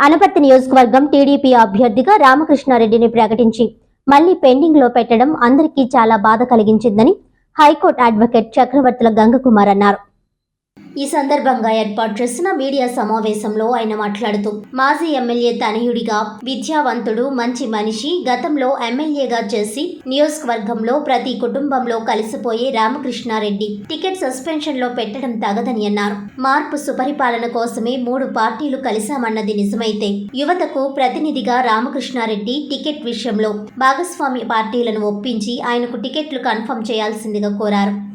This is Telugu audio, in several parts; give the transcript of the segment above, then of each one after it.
అనపర్తి నియోజకవర్గం టీడీపీ అభ్యర్థిగా రామకృష్ణారెడ్డిని ప్రకటించి మళ్ళీ పెండింగ్లో పెట్టడం అందరికీ చాలా బాధ కలిగించిందని హైకోర్టు అడ్వకేట్ చక్రవర్తుల గంగకుమార్ అన్నారు. ఈ సందర్భంగా ఏర్పాటు చేసిన మీడియా సమావేశంలో ఆయన మాట్లాడుతూ మాజీ ఎమ్మెల్యే తనయుడిగా విద్యావంతుడు మంచి మనిషి గతంలో ఎమ్మెల్యేగా చేసి నియోజకవర్గంలో ప్రతి కుటుంబంలో కలిసిపోయే రామకృష్ణారెడ్డి టికెట్ సస్పెన్షన్లో పెట్టడం తగదని అన్నారు. మార్పు సుపరిపాలన కోసమే మూడు పార్టీలు కలిశామన్నది నిజమైతే యువతకు ప్రతినిధిగా రామకృష్ణారెడ్డి టికెట్ విషయంలో భాగస్వామి పార్టీలను ఒప్పించి ఆయనకు టికెట్లు కన్ఫర్మ్ చేయాల్సిందిగా కోరారు.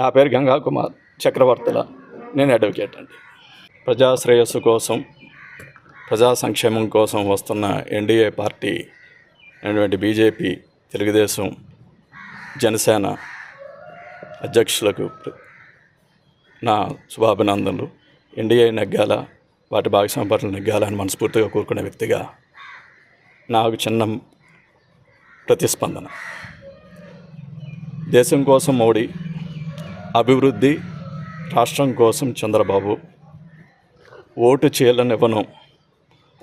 నా పేరు గంగా కుమార్ చక్రవర్తుల. నేను అడ్వకేట్ అండి. ప్రజా శ్రేయస్సు కోసం ప్రజా సంక్షేమం కోసం వస్తున్న ఎన్డీఏ పార్టీ అయినటువంటి బీజేపీ తెలుగుదేశం జనసేన అధ్యక్షులకు నా శుభాభినందనలు. ఎన్డీఏ నెగ్గాల వాటి భాగస్వామ్య నెగ్గాలని మనస్ఫూర్తిగా కోరుకునే వ్యక్తిగా నాకు చిన్న ప్రతిస్పందన. దేశం కోసం మోడీ అభివృద్ధి రాష్ట్రం కోసం చంద్రబాబు ఓటు చేయలనివ్వను.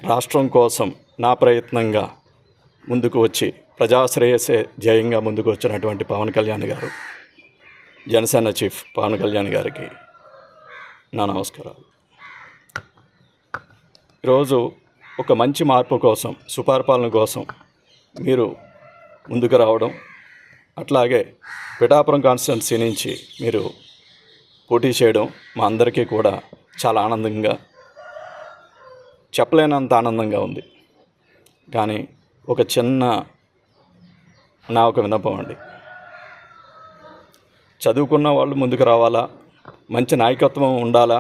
రాష్ట్రం కోసం నా ప్రయత్నంగా ముందుకు వచ్చి ప్రజాశ్రేయసే ధ్యేయంగా ముందుకు వచ్చినటువంటి పవన్ కళ్యాణ్ గారు జనసేన చీఫ్ పవన్ కళ్యాణ్ గారికి నా నమస్కారాలు. ఈరోజు ఒక మంచి మార్పు కోసం సుపరిపాలన కోసం మీరు ముందుకు రావడం అట్లాగే పిఠాపురం కాన్స్టిట్యున్సీ నుంచి మీరు పోటీ చేయడం మా అందరికీ కూడా చాలా ఆనందంగా చెప్పలేనంత ఆనందంగా ఉంది. కానీ ఒక చిన్న నా ఒక విన్నపం అండి. చదువుకున్న వాళ్ళు ముందుకు రావాలా? మంచి నాయకత్వం ఉండాలా?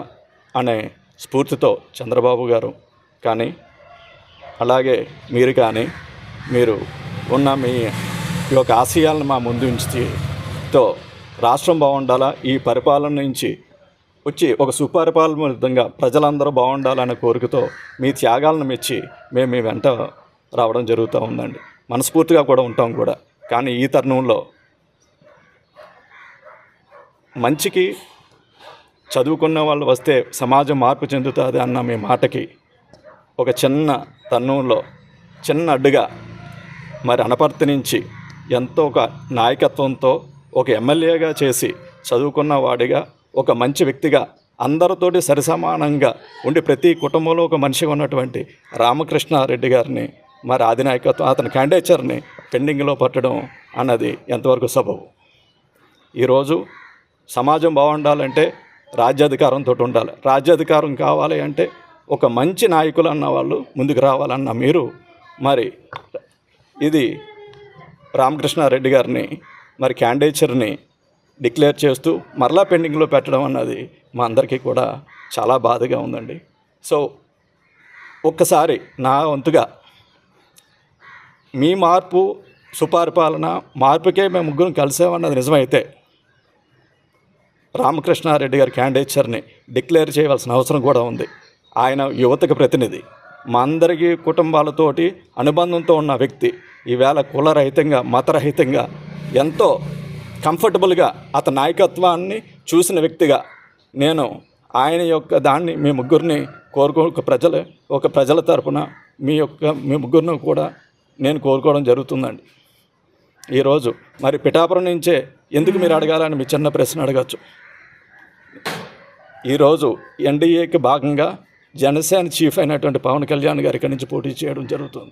అనే స్ఫూర్తితో చంద్రబాబు గారు కానీ అలాగే మీరు కానీ మీరు ఉన్న మీ ఈ యొక్క ఆశయాలను మా ముందు ఉంచితో రాష్ట్రం బాగుండాలా? ఈ పరిపాలన నుంచి వచ్చి ఒక సుపరిపాలన విధంగా ప్రజలందరూ బాగుండాలనే కోరికతో మీ త్యాగాలను మెచ్చి మేము మీ వెంట రావడం జరుగుతూ ఉందండి. మనస్ఫూర్తిగా కూడా ఉంటాం కూడా. కానీ ఈ తరుణంలో మంచికి చదువుకున్న వాళ్ళు వస్తే సమాజం మార్పు చెందుతుంది అన్న మీ మాటకి ఒక చిన్న తన్నంలో చిన్న అడ్డుగా మరి అనపర్తి నుంచి ఎంతో ఒక నాయకత్వంతో ఒక ఎమ్మెల్యేగా చేసి చదువుకున్న వాడిగా ఒక మంచి వ్యక్తిగా అందరితోటి సరిసమానంగా ఉండి ప్రతి కుటుంబంలో ఒక మనిషిగా ఉన్నటువంటి రామకృష్ణారెడ్డి గారిని మరి ఆధినాయకత్వం అతని క్యాండేచర్ని పెండింగ్లో పట్టడం అన్నది ఎంతవరకు సబబు. ఈరోజు సమాజం బాగుండాలంటే రాజ్యాధికారంతో ఉండాలి. రాజ్యాధికారం కావాలి అంటే ఒక మంచి నాయకులు అన్న వాళ్ళు ముందుకు రావాలన్న మీరు మరి ఇది రామకృష్ణారెడ్డి గారిని మరి క్యాండిడేచర్ని డిక్లేర్ చేస్తూ మరలా పెండింగ్లో పెట్టడం అన్నది మా అందరికీ కూడా చాలా బాధగా ఉందండి. సో ఒక్కసారి నా వంతుగా మీ మార్పు సుపరిపాలన మార్పుకే మేము ముగ్గురం కలిసామన్నది నిజమైతే రామకృష్ణారెడ్డి గారి క్యాండిడేచర్ని డిక్లేర్ చేయవలసిన అవసరం కూడా ఉంది. ఆయన యువతకు ప్రతినిధి. మా అందరికీ కుటుంబాలతోటి అనుబంధంతో ఉన్న వ్యక్తి ఈవేళ కులరహితంగా మతరహితంగా ఎంతో కంఫర్టబుల్గా అతని నాయకత్వాన్ని చూసిన వ్యక్తిగా నేను ఆయన యొక్క దాన్ని మీ ముగ్గురిని కోరుకో ఒక ప్రజల ఒక ప్రజల తరపున మీ యొక్క మీ ముగ్గురిని కూడా నేను కోరుకోవడం జరుగుతుందండి. ఈరోజు మరి పిఠాపురం నుంచే ఎందుకు మీరు అడగాలని మీ చిన్న ప్రశ్న అడగచ్చు. ఈరోజు ఎన్డీఏకి భాగంగా జనసేన చీఫ్ అయినటువంటి పవన్ కళ్యాణ్ గారి ఇక్కడి నుంచి పోటీ చేయడం జరుగుతుంది.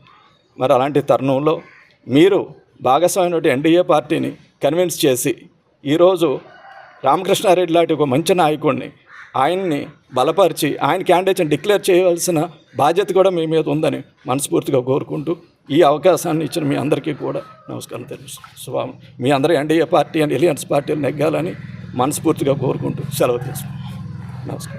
మరి అలాంటి తరుణంలో మీరు భాగస్వామి ఎన్డీఏ పార్టీని కన్విన్స్ చేసి ఈరోజు రామకృష్ణారెడ్డి లాంటి ఒక మంచి నాయకుడిని ఆయన్ని బలపరిచి ఆయన క్యాండిడేట్ని డిక్లేర్ చేయవలసిన బాధ్యత కూడా మీ మీద ఉందని మనస్ఫూర్తిగా కోరుకుంటూ ఈ అవకాశాన్ని ఇచ్చిన మీ అందరికీ కూడా నమస్కారం తెలుసు శుభం. మీ అందరూ ఎన్డీఏ పార్టీ అండ్ ఎలియన్స్ పార్టీలు నెగ్గాలని మనస్ఫూర్తిగా కోరుకుంటూ సెలవు తీసుకుంటాం నమస్కారం.